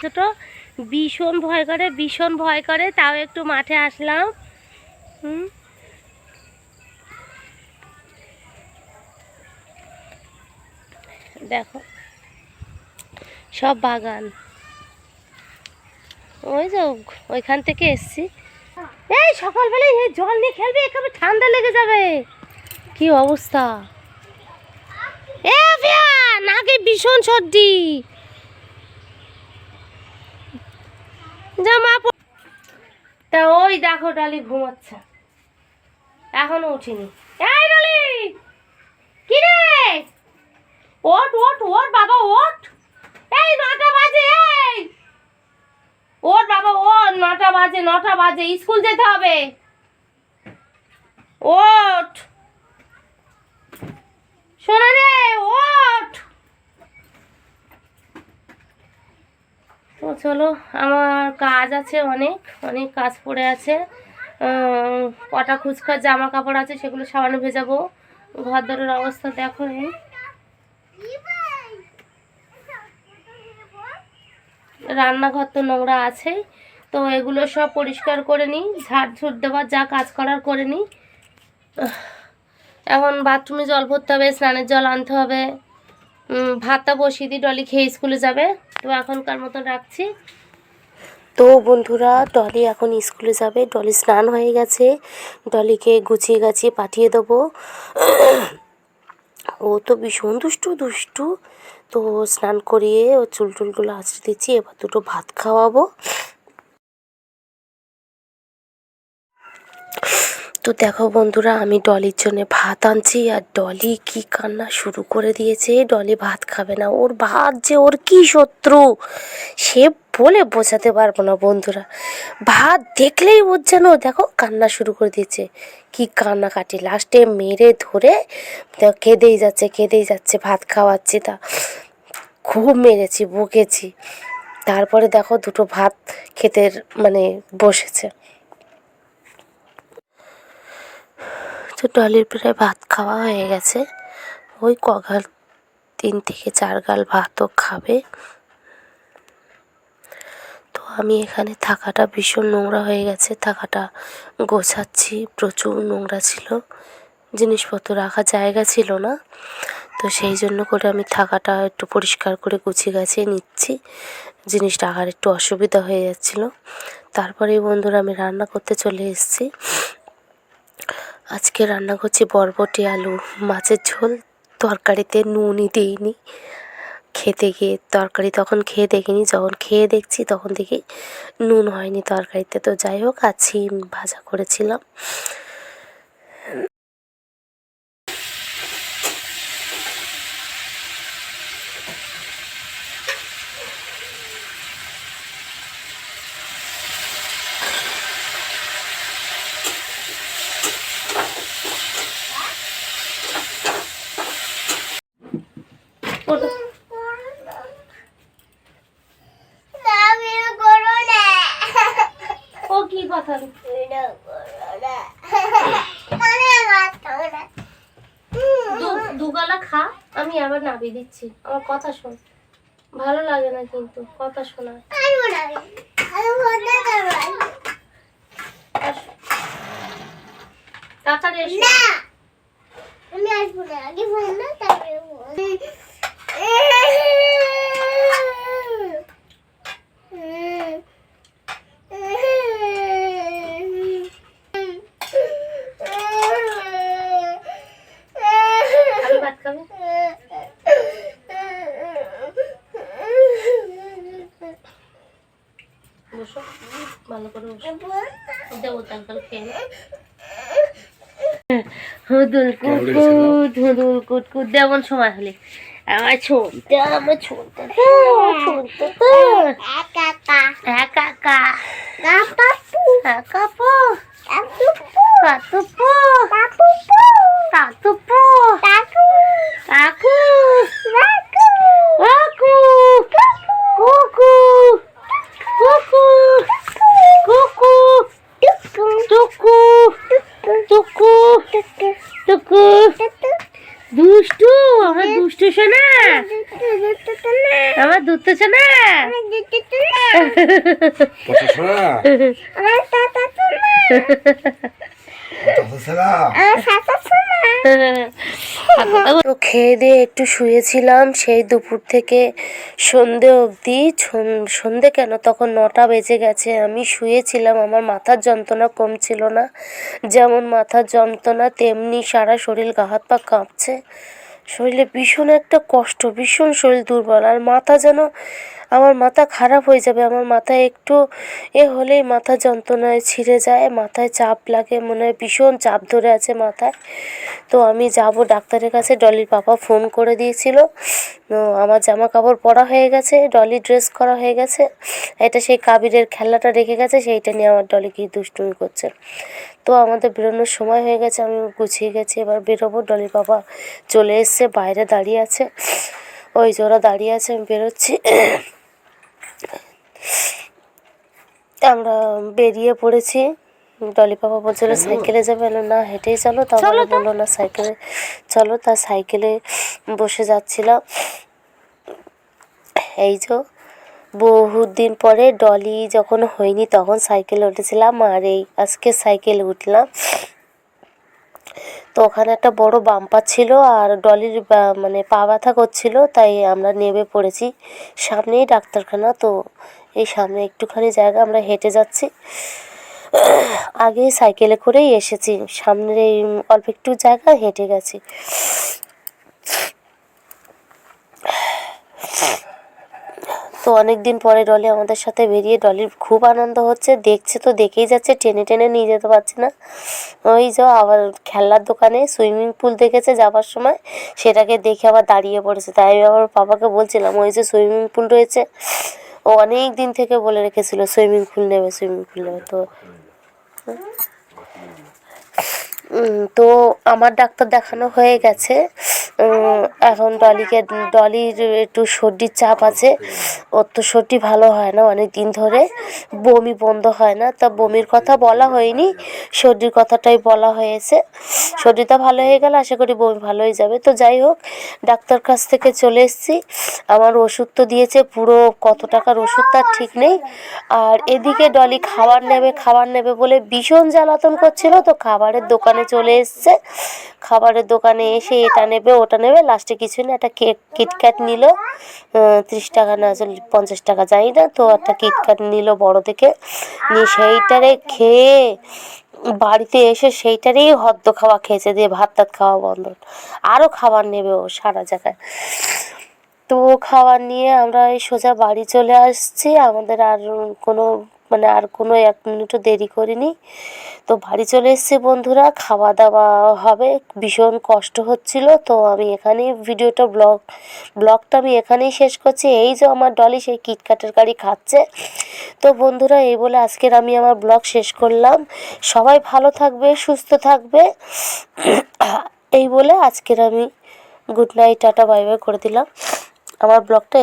ছোট ভীষণ ভয় করে, ভীষণ ভয় করে, তাও একটু মাঠে আসলাম। হুম। দেখো, সব বাগান। ওই যে ওইখান থেকে এসছি। এই সকালবেলায় এই জল নিয়ে খেলবে, একেবারে ঠান্ডা লেগে যাবে। কি অবস্থা? এ নাকে ভীষণ সর্দি। জামা তা ওই দেখো ডালি ঘুমাচ্ছে। এখনও উঠিনি। এই ডালি! কি রে? ওট ওট ওট বাবা ওট এই নটা বাজে, এই। ওট বাবা ওট নটা বাজে নটা বাজে, স্কুল যেতে হবে। ওট শোনা রে ওট তো চলো, আমার কাজ আছে অনেক অনেক কাজ পড়ে আছে। কটা খুচখাচ জামা কাপড় আছে সেগুলো সাবানে ভেজাবো। ঘর দরের অবস্থা দেখো রান্নাঘর তো নোংরা আছেই তো এগুলো সব পরিষ্কার করে নিই, ঝাড় ঝুট দেওয়ার যা কাজ করার করে নিই। এখন বাথরুমে জল ভরতে হবে, স্নানের জল আনতে হবে। ভাতটা বসিয়ে দিই ডলি খেয়ে স্কুলে যাবে। তো এখনকার মতো রাখছি। তো বন্ধুরা, ডলি এখন স্কুলে যাবে। ডলি স্নান হয়ে গেছে। ডলিকে গুছিয়ে গাছিয়ে পাঠিয়ে দেবো। ও তো ভীষণ দুষ্টু দুষ্টু। তো স্নান করিয়ে ও চুল টুলগুলো আঁচড়ে দিচ্ছি। এবার দুটো ভাত খাওয়াবো। তো দেখো বন্ধুরা, আমি ডলির জন্য ভাত আনছি আর ডলি কি কান্না শুরু করে দিয়েছে। ডলি ভাত খাবে না। ওর ভাত যে ওর কি শত্রু? সে বলে বোঝাতে পারব না বন্ধুরা। ভাত দেখলেই ওর যেন, দেখো, কান্না শুরু করে দিয়েছে। কি কান্নাকাটি। লাস্টে মেরে ধরে কেঁদেই যাচ্ছে কেঁদেই যাচ্ছে, ভাত খাওয়াচ্ছি তা। খুব মেরেছি বকেছি তারপরে দেখো দুটো ভাত খেতে মানে বসেছে। তো ডলির প্রায় ভাত খাওয়া হয়ে গেছে। ওই কগাল তিন থেকে চার গাল ভাতও খাবে। তো আমি এখানে থাকাটা ভীষণ নোংরা হয়ে গেছে। থাকাটা গোছাচ্ছি, প্রচুর নোংরা ছিল। জিনিসপত্র রাখার জায়গা ছিল না। তো সেই জন্য করে আমি থাকাটা একটু পরিষ্কার করে গুছিয়ে গাছিয়ে নিচ্ছি। জিনিস রাখার একটু অসুবিধা হয়ে যাচ্ছিল। তারপরে বন্ধুরা আমি রান্না করতে চলে এসেছি। আজকে রান্না করছি বরবটি আলু। মাছের ঝোল, তরকারিতে নুনই দিইনি। খেতে গিয়ে তরকারি তখন খেয়ে দেখিনি, যখন খেয়ে দেখছি তখন দেখি নুন হয়নি তরকারিতে। তো যাই হোক আর ভাজা করেছিলাম ওটা ও কি কথা দু- দুগালা খা, আমি আবার নাবি দিচ্ছি। আমার কথা শোন। ভালো লাগে না কিন্তু, কথা শোনা। তাড়াতাড়ি এসো। আমি আসব না। আগে ফোন না, তারপরে ফোন। আমি ভাত খাবে বসো ভালো করে দেবো তারপর খেয়ে। হুদুল কুটকুট হুদুল কুটকুট দেবন সময় হলে। আমার ছোনতে আমার ছোনতে। তো ছোনতে তো। একা একা। হ্যাঁ কাকা কাপু কাপু কাপু কাপু কাতুপু কাকু কাকু কাকু কাকু কুকু কুকু কুকু টুকু টুকু টুকু দুষ্টু আমার দুষ্টু শোনা আমার দুষ্টু শোনা কথা শোনা কথা শোনা তো খেয়ে দিয়ে একটু শুয়েছিলাম, সেই দুপুর থেকে সন্ধে অবধি সন- সন্ধে কেন? তখন নটা বেজে গেছে, আমি শুয়েছিলাম, আমার মাথার যন্ত্রণা কমছিল না। যেমন মাথার যন্ত্রণা, তেমনি সারা শরীর গা হাত পা কাঁপছে। শরীরে ভীষণ একটা কষ্ট, ভীষণ শরীর দুর্বল, আর মাথা যেন আমার মাথা খারাপ হয়ে যাবে, আমার মাথায় একটু এ হলেই মাথা যন্ত্রণায় ছিঁড়ে যায়, মাথায় চাপ লাগে, মনে হয় ভীষণ চাপ ধরে আছে মাথায়। তো আমি যাব ডাক্তারের কাছে, ডলির পাপা ফোন করে দিয়েছিল। আমার জামা কাপড় পরা হয়ে গেছে, ডলি ড্রেস করা হয়ে গেছে। এটা সেই কাবিরের খেলাটা রেখে গেছে, সেইটা নিয়ে আমার ডলি কি দুষ্টুমি করছে। তো আমাদের বেরোনোর সময় হয়ে গেছে, আমি গুছিয়ে গেছি, এবার বেরোবো, ডলির পাপা চলে এসছে, বাইরে দাঁড়িয়ে আছে। ওই ওরা দাঁড়িয়ে আছে, আমি বেরোচ্ছি। আমরা বেরিয়ে পড়েছি। ডলি পাপা বলছিল সাইকেলে যাবে? না হেঁটেই চলো। তারপরে বলল না সাইকেলে চলো। তা সাইকেলে বসে যাচ্ছিলাম। এই যে বহুত দিন পরে ডলি যখন হয়নি তখন সাইকেলে উঠেছিলাম আর এই আজকে সাইকেলে উঠলাম। তো ওখানে একটা বড় বাম্পার ছিল আর ডলির মানে পা ব্যথা করছিল, তাই আমরা নেমে পড়েছি। সামনেই ডাক্তারখানা, তো এই সামনে একটুখানি জায়গা, আমরা হেঁটে যাচ্ছি। আগে সাইকেলে করেই এসেছি। সামনের এই অল্প একটু জায়গা, হেঁটে গেছি। তো অনেক দিন পরে ডলি আমাদের সাথে বেরিয়ে ডলির খুব আনন্দ হচ্ছে। দেখছে তো, দেখেই যাচ্ছে, টেনে টেনে নিয়ে যেতে পারছে না। ওই যে আবার খেলনার দোকানে সুইমিং পুল দেখেছে যাবার সময়। সেটাকে দেখে আবার দাঁড়িয়ে পড়েছে। তাই আমি আমার বাবাকে বলছিলাম, ওই যে সুইমিং পুল রয়েছে, ও অনেক দিন থেকে বলে রেখেছিল, সুইমিং পুল নেবে, সুইমিং পুল নেবে। তো তো আমার ডাক্তার দেখানো হয়ে গেছে। এখন ডলিকে, ডলির একটু সর্দির চাপ আছে। ওর তো সর্দি ভালো হয় না অনেক দিন ধরে। বমি বন্ধ হয় না। তা বমির কথা বলা হয়নি। সর্দির কথাটাই বলা হয়েছে। সর্দিটা ভালো হয়ে গেলে আশা করি বমি ভালো হয়ে যাবে। তো যাই হোক, ডাক্তার কাছ থেকে চলে এসেছি। আমার ওষুধ তো দিয়েছে পুরো কত টাকার ওষুধ তার ঠিক নেই। আর এদিকে ডলি খাবার নেবে খাবার নেবে বলে ভীষণ জ্বালাতন করছিল। তো খাবারের দোকানে চলে এসছে। খাবারের দোকানে এসে এটা নেবে, ওটা নেবে। লাস্টে কিছু না, একটা কেক কিটক্যাট নিল। ত্রিশ টাকা না চল্লিশ পঞ্চাশ টাকা জানি না। তো একটা কিটক্যাট নিল বড় থেকে। নিয়ে সেইটারে খেয়ে বাড়িতে এসে সেইটারই হদ্দ খাওয়া খেয়েছে দিয়ে ভাত টাত খাওয়া বন্ধ। আরও খাবার নেবে ও সারা জায়গায়। তো খাবার নিয়ে আমরা সোজা বাড়ি চলে আসছি। আমাদের আর কোনো মানে আর কোনো এক মিনিটও দেরি করিনি। তো বাড়ি চলে এসেছি বন্ধুরা খাওয়া দাওয়া হবে, ভীষণ কষ্ট হচ্ছিল। তো আমি এখানেই ভিডিওটা ব্লগ, ব্লগটা আমি এখানেই শেষ করছি। এই যে আমার ডলি, সেই কিটকাটের গাড়ি খাচ্ছে। তো বন্ধুরা, এই বলে আজকের আমি আমার ব্লগ শেষ করলাম। সবাই ভালো থাকবে, সুস্থ থাকবে। এই বলে আজকের আমি good night, tata bye bye করে দিলাম। আমার ব্লগটা